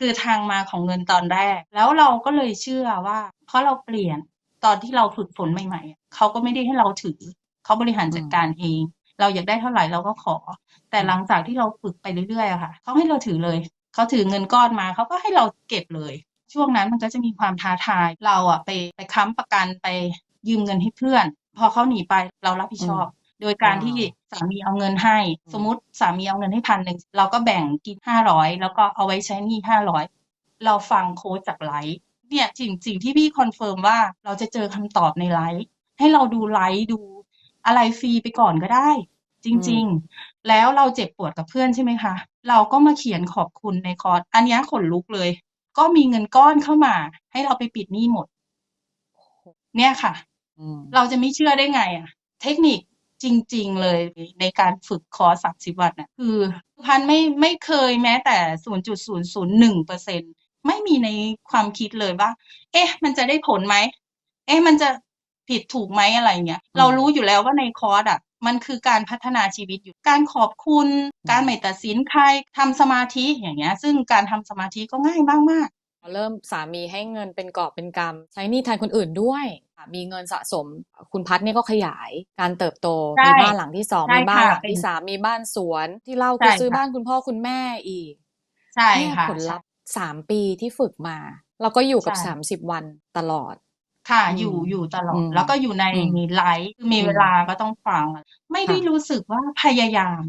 คือทางมาของเงินตอนแรก แล้วเราก็เลยเชื่อว่า เพราะเราเปลี่ยนตอนที่เราฝึกฝนใหม่ๆเขาก็ไม่ได้ให้เราถือเขาบริหารจัดการเอง เราอยากได้เท่าไหร่เราก็ขอ แต่หลังจากที่เราฝึกไปเรื่อยๆค่ะเขาให้เราถือเลยเขาถือเงินก้อนมาเขาก็ให้เราเก็บเลย ช่วงนั้นมันก็จะมีความท้าทายเราอะไปไปค้ำประกันไปยืมเงินให้เพื่อน พอเขาหนีไปเรารับผิดชอบ โดยการที่สามีเอาเงินให้ สมมุติสามีเอาเงินให้พันหนึ่งเราก็แบ่งกินห้าร้อยแล้วก็เอาไว้ใช้หนี้ห้าร้อยเราฟังโค้ชจากไลฟ์เนี่ยสิ่งสิ่งที่พี่คอนเฟิร์มว่าเราจะเจอคำตอบในไลฟ์ให้เราดูไลฟ์ดูอะไรฟรีไปก่อนก็ได้ จริง ๆ แล้วเราเจ็บปวดกับเพื่อนใช่ไหมคะ เราก็มาเขียนขอบคุณในคอร์สอันเนี้ยขนลุกเลย ก็มีเงินก้อนเข้ามา ให้เราไปปิดหนี้หมด เนี่ยค่ะอืมเราจะไม่เชื่อได้ไงอะเทคนิค จริง ๆ เลยในการฝึกคอร์สสามสิบวันน่ะคือพันไม่ไม่เคยแม้แต่ศูนย์จุดศูนย์ศูนย์หนึ่งเปอร์เซ็นไม่มีในความคิดเลยว่า เอ๊ะ มันจะได้ผลไหม เอ๊ะ มันจะผิดถูกไหมอะไรเงี้ย เรารู้อยู่แล้วว่าในคอร์สอะ มันคือการพัฒนาชีวิตอยู่ การขอบคุณ การไม่ตัดสินใครทำสมาธิอย่างเงี้ย ซึ่งการทำสมาธิก็ง่ายมากเริ่มสามีให้เงินเป็นกอบเป็นกำใช้หนี้แทนคนอื่นด้วย มีเงินสะสม คุณพัฒน์เนี่ยก็ขยายการเติบโตใช่มีบ้านหลังที่สองใช่มีบ้านหลังค่ะที่เป็นสามมีบ้านสวนที่เล่าใช่คือซื้อค่ะบ้านคุณพ่อคุณแม่อีกๆใช่เนี่ยค่ะผลลัพธ์สามปีที่ฝึกมา เราก็อยู่กับใช่สามสิบวันตลอดค่ะอืมอยู่อยู่ตลออืดมแล้วก็อยู่ในอืมไลฟ์คือมีอืมเวลาก็ต้องฟัง ไม่ได้ค่ะรู้สึกว่าพยายาม